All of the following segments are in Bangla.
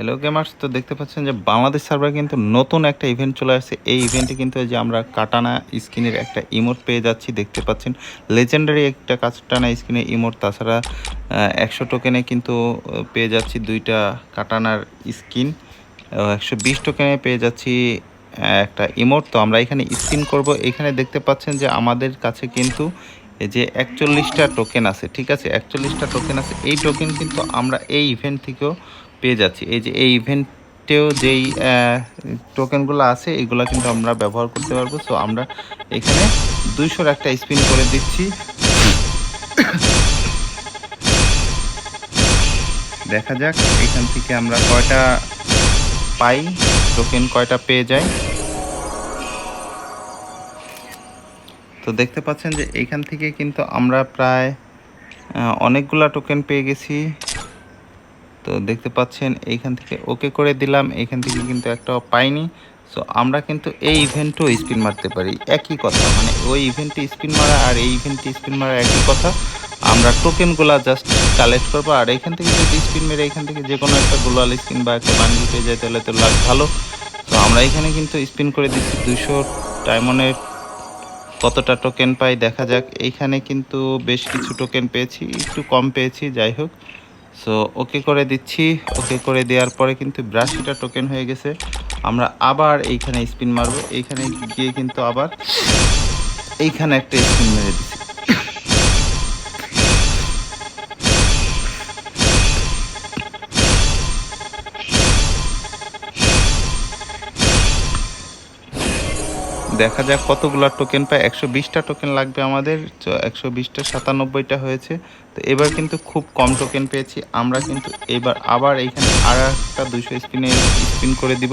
হ্যালো গেমার্স তো দেখতে পাচ্ছেন যে বাংলাদেশ সার্ভার কিন্তু নতুন একটা ইভেন্ট চলে আসছে। এই ইভেন্টে কিন্তু যে আমরা কাটানা স্ক্রিনের একটা ইমোট পেয়ে যাচ্ছি, দেখতে পাচ্ছেন। লেজেন্ডারি একটা কাটানা স্ক্রিনের ইমোট তাছাড়া একশো টোকেনে কিন্তু পেয়ে যাচ্ছি দুইটা কাটানার স্কিন একশো বিশ টোকেনে পেয়ে যাচ্ছি একটা ইমোট তো আমরা এখানে স্পিন করব। এখানে দেখতে পাচ্ছেন যে আমাদের কাছে কিন্তু এই যে একচল্লিশটা টোকেন আছে, ঠিক আছে? একচল্লিশটা টোকেন আছে। এই টোকেন কিন্তু আমরা এই ইভেন্ট থেকেও পেয়ে যাচ্ছি। এই যে এই ইভেন্টেও যেই টোকেনগুলো আছে, এগুলো কিন্তু আমরা ব্যবহার করতে পারব। সো আমরা এখানে দুইশোর একটা স্পিন করে দিচ্ছি। দেখা যাক, এখান থেকে আমরা কয়টা পাই টোকেন কয়টা পেয়ে যাই। তো দেখতে পাচ্ছেন যে এখান থেকে কিন্তু আমরা প্রায় অনেকগুলা টোকেন পেয়ে গেছি। তো দেখতে পাচ্ছেন, এইখান থেকে ওকে করে দিলাম। এইখান থেকে কিন্তু একটাও পাইনি। সো আমরা কিন্তু এই ইভেন্টও স্পিন মারতে পারি। একই কথা মানে ওই ইভেন্টে স্পিন মারা আর এই ইভেন্টে স্পিন মারা একই কথা। আমরা টোকেনগুলা জাস্ট কালেক্ট করব। আর এখান থেকে যদি স্পিন মেরে এখান থেকে যে কোনো একটা গ্লোয়াল স্কিন বা একটা বান্ডিল পেয়ে যায়, তাহলে তো লাভ ভালো। তো আমরা এখানে কিন্তু স্পিন করে দিচ্ছি দুশো ডায়মন্ডের। কতটা টোকেন পাই দেখা যাক। এইখানে কিন্তু বেশ কিছু টোকেন পেয়েছি, একটু কম পেয়েছি, যাই হোক। সো ওকে করে দিচ্ছি। ওকে করে দেওয়ার পরে কিন্তু ব্রাশিটা টোকেন হয়ে গেছে। আমরা আবার এইখানে স্পিন মারবো। এইখানে গিয়ে কিন্তু আবার এইখানে একটা স্পিন মেরে দিচ্ছি দেখা যাক কতগুলা টোকেন পায়। একশো বিশটা টোকেন লাগবে আমাদের একশো বিশটা, সাতানব্বইটা হয়েছে। তো এবার কিন্তু খুব কম টোকেন পেয়েছি। আমরা কিন্তু এবার আবার এইখানে আর একটা দুশো স্পিনে স্পিন করে দিব।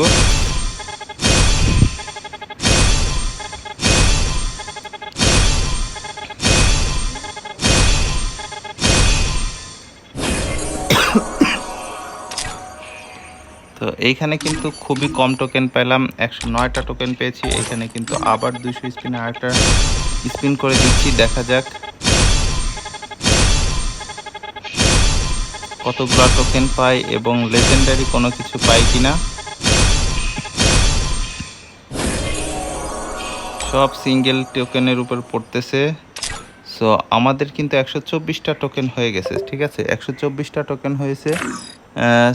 তো এইখানে কিন্তু খুবই কম টোকেন পেলাম একশো নয়টা টোকেন পেয়েছি। এখানে কিন্তু আবার দুশো স্পিনে আরেকটা স্পিন করে দিচ্ছি। দেখা যাক। কতগুলো টোকেন পাই এবং লেজেন্ডারি কোনো কিছু পাই কিনা। সব সিঙ্গেল টোকেনের উপর পড়তেছে। সো আমাদের কিন্তু একশো চব্বিশটা টোকেন হয়ে গেছে, ঠিক আছে? একশো চব্বিশটা টোকেন হয়েছে।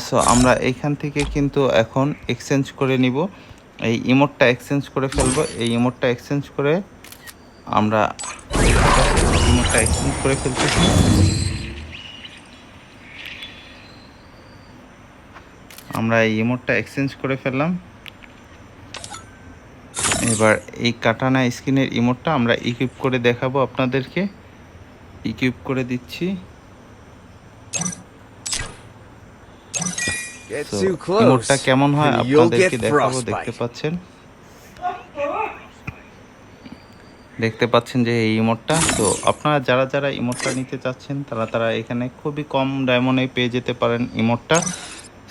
সো আমরা এখান থেকে কিন্তু এখন এক্সচেঞ্জ করে নিব। এই ইমোটটা এক্সচেঞ্জ করে ফেলব। এই ইমোটটা এক্সচেঞ্জ করে আমরা ইমোটটা এক্সচেঞ্জ করে ফেলতেছি। আমরা এই ইমোটটা এক্সচেঞ্জ করে ফেললাম। এবার এই কাটানা স্ক্রিনের ইমোটটা আমরা ইকুইপ করে দেখাবো আপনাদেরকে। ইকুইপ করে দিচ্ছি। ইমোটটা কেমন হয় আপনাদেরকে দেখাবো দেখতে পাচ্ছেন? দেখতে পাচ্ছেন যে এই ইমোটটা তো আপনারা যারা যারা ইমোটটা নিতে চাচ্ছেন তারা তারা এখানে খুবই কম ডায়মন্ডে পেয়ে যেতে পারেন ইমোটটা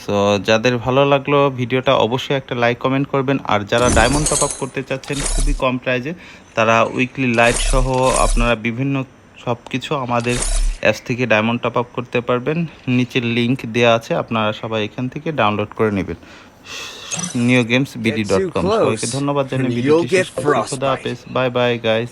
সো যাদের ভালো লাগল ভিডিওটা অবশ্যই একটা লাইক কমেন্ট করবেন। আর যারা ডায়মন্ড টপ আপ করতে চাচ্ছেন খুবই কম প্রাইজে তারা উইকলি লাইট সহ আপনারা বিভিন্ন সব কিছু আমাদের অ্যাপস থেকে ডায়মন্ড টপ আপ করতে পারবেন। নিচের লিংক দেওয়া আছে আপনারা সবাই এখান থেকে ডাউনলোড করে নেবেন। New games BD dot com সবাইকে ধন্যবাদ জানিয়ে ভিডিওটি শেষ বাই বাই গাইস